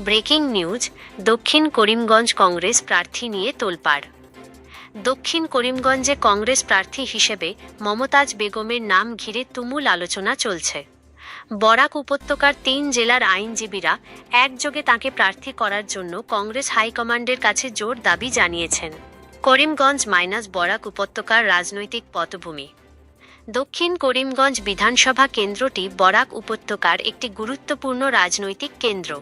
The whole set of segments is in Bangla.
ব্রেকিং নিউজ, দক্ষিণ করিমগঞ্জ কংগ্রেস প্রার্থী নিয়ে তোলপাড়। দক্ষিণ করিমগঞ্জে কংগ্রেস প্রার্থী হিসেবে মমতাজ বেগমের নাম ঘিরে তুমুল আলোচনা চলছে। বরাক উপত্যকার তিন জেলার আইনজীবীরা একযোগে তাকে প্রার্থী করার জন্য কংগ্রেস হাইকমান্ডের কাছে জোর দাবি জানিয়েছেন। করিমগঞ্জ মাইনাস বরাক উপত্যকার রাজনৈতিক পটভূমি। দক্ষিণ করিমগঞ্জ বিধানসভা কেন্দ্রটি বরাক উপত্যকার একটি গুরুত্বপূর্ণ রাজনৈতিক কেন্দ্র।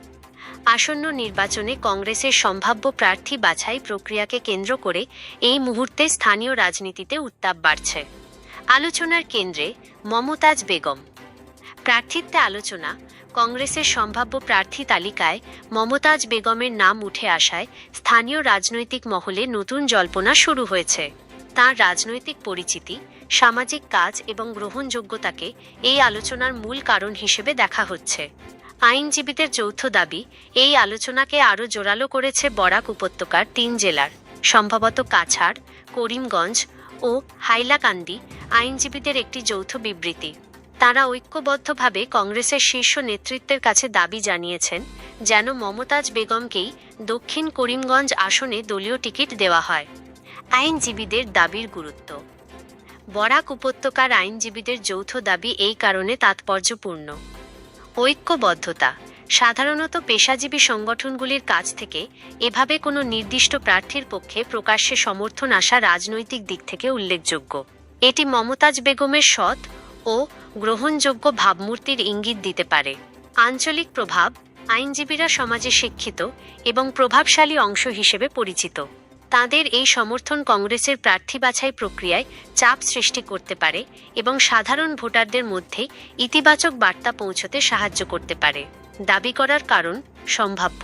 আসন্ন নির্বাচনে কংগ্রেসের সম্ভাব্য প্রার্থী বাছাই প্রক্রিয়াকে কেন্দ্র করে এই মুহূর্তে স্থানীয় রাজনীতিতে উত্তাপ বাড়ছে। আলোচনার কেন্দ্রে মমতাজ বেগম। প্রার্থিত্বে আলোচনা, কংগ্রেসের সম্ভাব্য প্রার্থী তালিকায় মমতাজ বেগমের নাম উঠে আসায় স্থানীয় রাজনৈতিক মহলে নতুন জল্পনা শুরু হয়েছে। তার রাজনৈতিক পরিচিতি, সামাজিক কাজ এবং গ্রহণযোগ্যতাকে এই আলোচনার মূল কারণ হিসেবে দেখা হচ্ছে। আইনজীবীদের যৌথ দাবি, এই আলোচনাকে আরও জোরালো করেছে বরাক উপত্যকার তিন জেলার, সম্ভবত কাছাড়, করিমগঞ্জ ও হাইলাকান্দি আইনজীবীদের একটি যৌথ বিবৃতি। তারা ঐক্যবদ্ধভাবে কংগ্রেসের শীর্ষ নেতৃত্বের কাছে দাবি জানিয়েছেন যেন মমতাজ বেগমকেই দক্ষিণ করিমগঞ্জ আসনে দলীয় টিকিট দেওয়া হয়। আইনজীবীদের দাবির গুরুত্ব। বরাক উপত্যকার আইনজীবীদের যৌথ দাবি এই কারণে তাৎপর্যপূর্ণ। ঐক্যবদ্ধতা। সাধারণত পেশাজীবী সংগঠনগুলির কাছ থেকে এভাবে কোনো নির্দিষ্ট প্রার্থীর পক্ষে প্রকাশ্যে সমর্থন আসা রাজনৈতিক দিক থেকে উল্লেখযোগ্য। এটি মমতাজ বেগমের সৎ ও গ্রহণযোগ্য ভাবমূর্তির ইঙ্গিত দিতে পারে। আঞ্চলিক প্রভাব, আইনজীবীরা সমাজে শিক্ষিত এবং প্রভাবশালী অংশ হিসেবে পরিচিত। তাদের এই সমর্থন কংগ্রেসের প্রার্থী বাছাই প্রক্রিয়ায় চাপ সৃষ্টি করতে পারে এবং সাধারণ ভোটারদের মধ্যে ইতিবাচক বার্তা পৌঁছতে সাহায্য করতে পারে। দাবি করার কারণ সম্ভাব্য।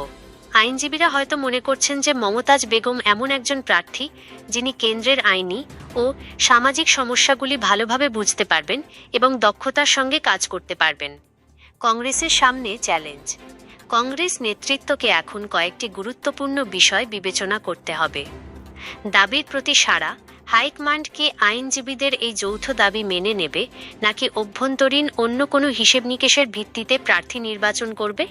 আইনজীবীরা হয়তো মনে করছেন যে মমতাজ বেগম এমন একজন প্রার্থী যিনি কেন্দ্রের আইনি ও সামাজিক সমস্যাগুলি ভালোভাবে বুঝতে পারবেন এবং দক্ষতার সঙ্গে কাজ করতে পারবেন। কংগ্রেসের সামনে চ্যালেঞ্জ। কংগ্রেস নেতৃত্বকে এখন কয়েকটি গুরুত্বপূর্ণ বিষয় বিবেচনা করতে হবে। দাবির প্রতি সাড়া হাইকমান্ড কি আইনজীবীদের এই যৌথ দাবি মেনে নেবে, নাকি অভ্যন্তরীণ অন্য কোনো হিসেব নিকেশের ভিত্তিতে প্রার্থী নির্বাচন করবে?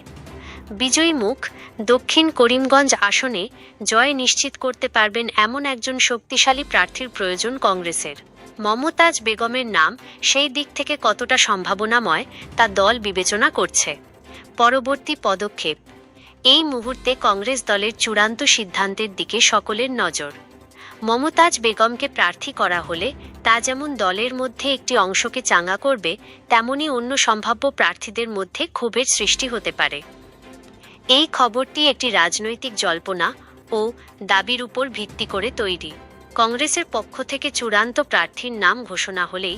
বিজয়ী মুখ, দক্ষিণ করিমগঞ্জ আসনে জয় নিশ্চিত করতে পারবেন এমন একজন শক্তিশালী প্রার্থীর প্রয়োজন কংগ্রেসের। মমতাজ বেগমের নাম সেই দিক থেকে কতটা সম্ভাবনাময়, তা দল বিবেচনা করছে। পরবর্তী পদক্ষেপ এই মুহূর্তে কংগ্রেস দলের চূড়ান্ত সিদ্ধান্তের দিকে সকলের নজর। মমতাজ বেগমকে প্রার্থী করা হলে তা যেমন দলের মধ্যে একটি অংশকে চাঙ্গা করবে, তেমনি অন্য সম্ভাব্য প্রার্থীদের মধ্যে ক্ষোভের সৃষ্টি হতে পারে। এই খবরটি একটি রাজনৈতিক জল্পনা ও দাবির উপর ভিত্তি করে তৈরি। কংগ্রেসের পক্ষ থেকে চূড়ান্ত প্রার্থীর নাম ঘোষণা হলেই